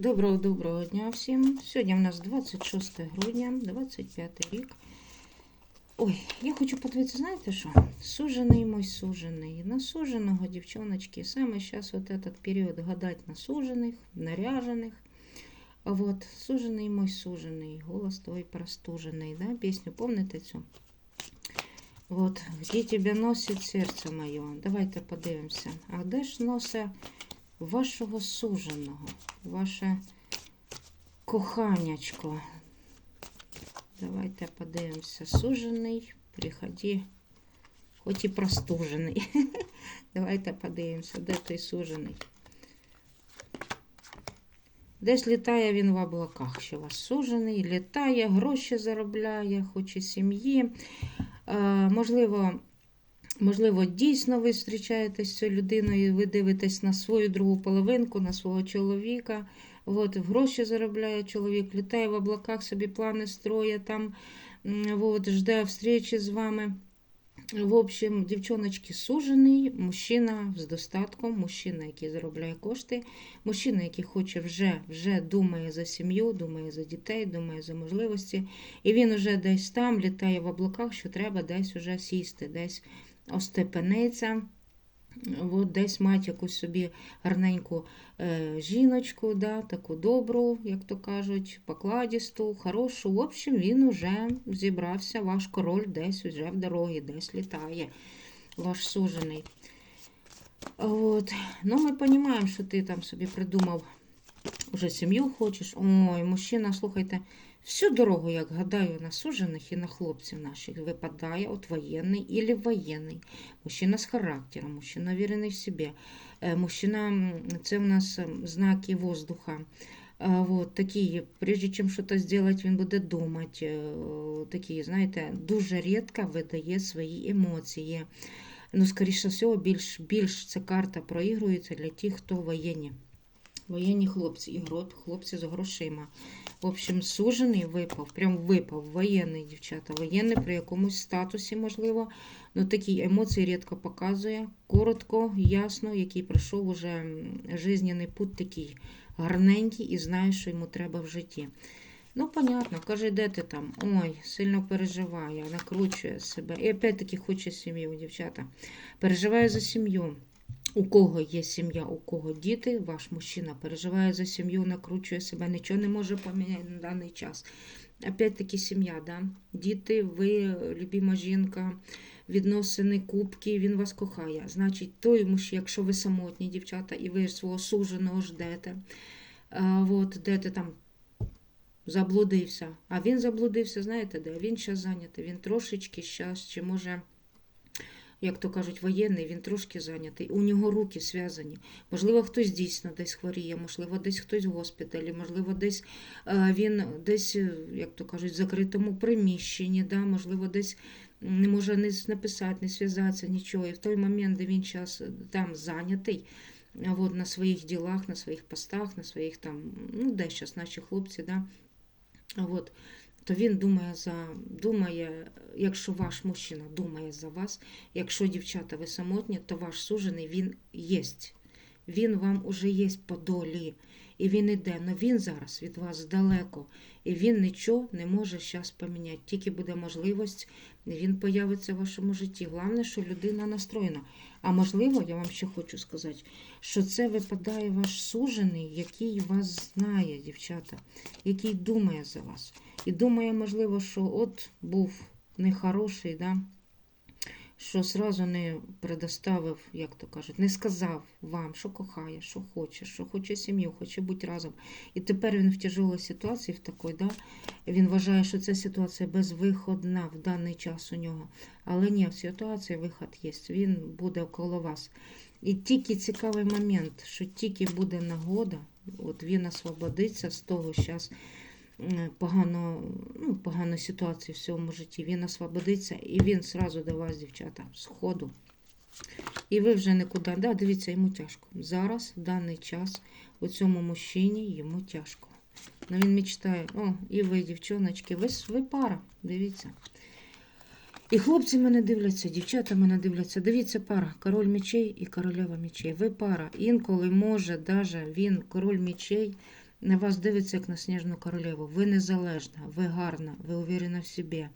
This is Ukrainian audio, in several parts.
Доброго доброго дня всім. Сьогодні в нас 26 грудня, 25 рік. Ой, я хочу подивитися, знаєте що? Сужений мой сужений. На суженого, саме зараз вот этот період гадать на сужених, наряжених. Вот сужений мой сужений, голос твой простужений, да? Пісню помните цю? Вот, где тебе носить серце моє? Давайте подивимося. А де ж носить вашого суженого, ваше коханячко. Давайте подивимося. Сужений, приходи, хоч і простужений. Давайте подивимося, де той сужений. Десь літає він в облаках, що вас сужений, літає, гроші заробляє, хоче сім'ї. Е, можливо, Можливо, дійсно ви зустрічаєтесь з цією людиною, ви дивитесь на свою другу половинку, на свого чоловіка. От, гроші заробляє чоловік, літає в облаках, собі плани строє, там от, жде встречі з вами. В общем, дівчоночки сужений, мужчина з достатком, мужчина, який заробляє кошти, мужчина, який хоче вже, вже думає за сім'ю, думає за дітей, думає за можливості. І він уже десь там літає в облаках, що треба десь уже сісти, десь остепениться. От десь мать якусь собі гарненьку е, жіночку, да, таку добру, як то кажуть, покладісту, хорошу. В общем, він уже зібрався, ваш король десь уже в дорогі, десь літає, ваш сужений. От. Ну, ми розуміємо, що ти там собі придумав, уже сім'ю хочеш. Ой, мужчина, слухайте, всю дорогу, як гадаю, на сужених і на хлопців наших випадає от воєнний или воєнний. Мужчина з характером, мужчина вірений в собі. Е, Мужчина, це в нас знаки воздуха. Вот, такі, прежде чим щось зробити, він буде думати. Е, Такі, знаєте, дуже рідко видає свої емоції. Ну, скоріше всього, більш, більш ця карта проігрується для тих, хто воєнні. Воєнні хлопці і гро- хлопці з грошима. В общем, сужений випав, прям випав, воєнний, дівчата, воєнний при якомусь статусі, можливо. Ну, такі емоції рідко показує. Коротко, ясно, який пройшов уже жизненний путь такий гарненький і знає, що йому треба в житті. Ну, понятно, каже, де ти там? Ой, сильно переживає, накручує себе. І опять-таки хоче сім'ю, дівчата. Переживає за сім'ю. У кого є сім'я, у кого діти, ваш мужчина переживає за сім'ю, накручує себе, нічого не може поміняти на даний час. Опять-таки сім'я, да? діти, ви, любима жінка, відносини, кубки, він вас кохає. Значить, той муж, якщо ви самотні дівчата, і ви свого суженого ждете, а, от, де ти там заблудився. А він заблудився, знаєте де? Він зараз зайнятий, він трошечки зараз, чи може як то кажуть, воєнний, він трошки зайнятий. У нього руки зв'язані. Можливо, хтось дійсно десь хворіє, можливо, десь хтось в госпіталі, можливо, десь е, він десь, е, як то кажуть, в закритому приміщенні, да? можливо, десь не може не написати, не зв'язатися, нічого. І в той момент, де він час там зайнятий, от на своїх ділах, на своїх постах, на своїх там, ну, де зараз наші хлопці, да? от, то він думає за думає, якщо ваш мужчина думає за вас, якщо дівчата ви самотні, то ваш сужений він єсть. Він вам уже є по долі. І він іде, але він зараз від вас далеко. І він нічого не може зараз поміняти. Тільки буде можливість, він появиться в вашому житті. Головне, що людина настроєна. А можливо, я вам ще хочу сказати, що це випадає ваш сужений, який вас знає, дівчата, який думає за вас. І думає, можливо, що от був нехороший, да? Що сразу не предоставив, як то кажуть, не сказав вам, що кохає, що хоче, що хоче сім'ю, хоче бути разом. І тепер він в тяжелій ситуації, в такій, да? він вважає, що ця ситуація безвиходна в даний час у нього. Але ні, в ситуації виход є, він буде коло вас. І тільки цікавий момент, що тільки буде нагода, от він освободиться з того зараз погано, ну, поганої ситуації в своєму житті. Він освободиться і він сразу до вас, дівчата, з ходу. І ви вже нікуди. Да, дивіться, йому тяжко. Зараз, в даний час, у цьому мужчині йому тяжко. Ну він мечтає, о, і ви, дівчоночки, ви, ви пара, дивіться. І хлопці мене дивляться, дівчата мене дивляться. Дивіться, пара, король мечей і королева мечей. Ви пара. Інколи може, даже він, король мечей, на вас дивиться як на сніжну королеву. Ви незалежна, ви гарна, ви уверена в собі.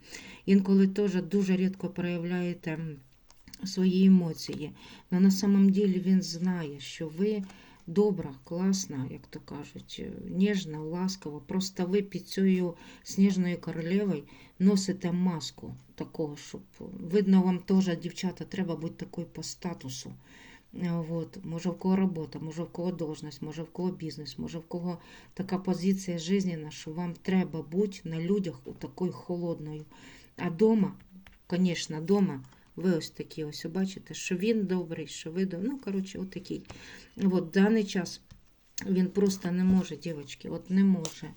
Інколи теж дуже рідко проявляєте свої емоції. Але на самом деле він знає, що ви добра, класна, як то кажуть, ніжна, ласкава. Просто ви під цією сніжною королевою носите маску такого, щоб видно вам теж, дівчата, треба бути такою по статусу. Е, Вот. Може, в кого робота, може, в кого должність, може, в кого бізнес, може, в кого така позиція жизненна, що вам треба бути на людях такою холодною. А дома, звісно, дома ви ось такі ось бачите, що він добрий, що ви добрий. Ну, коротше, отакий. От даний час він просто не може, дівчатки, от не може.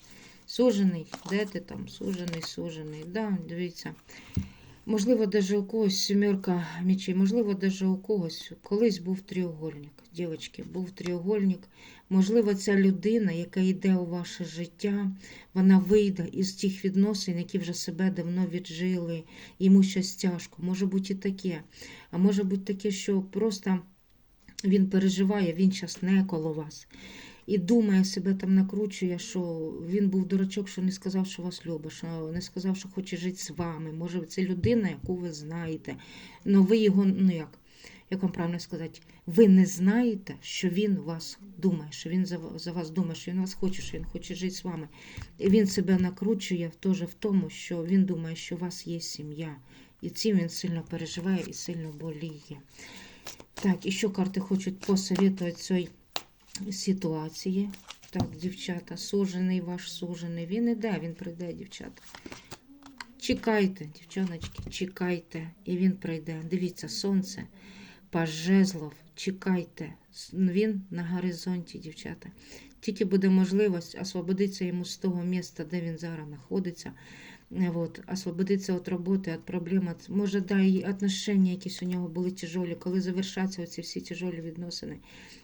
Сужений, де ти там? Сужений, сужений. Да, дивіться. Можливо, даже у когось сімерка мечей, можливо, даже у когось колись був тріугольник. Дівчатки, був тріугольник. Можливо, ця людина, яка йде у ваше життя, вона вийде із тих відносин, які вже себе давно віджили, йому щось тяжко. Може бути і таке. А може бути таке, що просто він переживає, він зараз не коло вас. І думає, себе там накручує, що він був дурачок, що не сказав, що вас любить, що не сказав, що хоче жити з вами. Може, це людина, яку ви знаєте. Ну ви його, ну як, як вам правильно сказати, ви не знаєте, що він вас думає, що він за, вас думає, що він вас хоче, що він хоче жити з вами. І він себе накручує теж в тому, що він думає, що у вас є сім'я. І цим він сильно переживає і сильно боліє. Так, і що карти хочуть посоветувати цій ситуації. Так, дівчата, сужений ваш сужений. Він іде, він прийде, дівчата. Чекайте, дівчоночки, чекайте, і він прийде. Дивіться, сонце, паж жезлов, чекайте. Він на горизонті, дівчата. Тільки буде можливість освободитися йому з того міста, де він зараз знаходиться. Вот, освободитися від роботи, від проблем. От, може, да, і отношення якісь у нього були тяжолі, коли завершаться оці всі тяжолі відносини,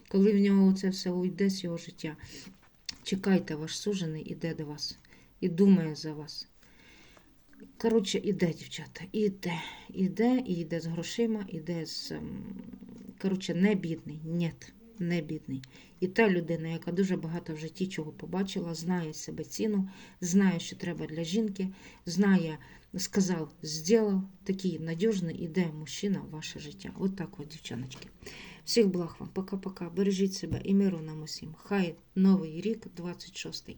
коли в нього це все уйде з його життя. Чекайте, ваш сужений іде до вас і думає за вас. Коротше, іде, дівчата, іде, іде, і йде з грошима, іде з. Коротше, не бідний, ні, не бідний. І та людина, яка дуже багато в житті чого побачила, знає себе ціну, знає, що треба для жінки, знає, сказав, зробив, такий надіжний іде мужчина в ваше життя. От так от, дівчоночки. Всіх благ вам, пока-пока. Бережіть себе і миру нам усім. Хай новий рік, 26-й,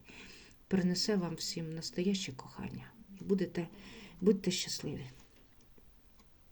принесе вам всім настояще кохання. Будете, будьте щасливі.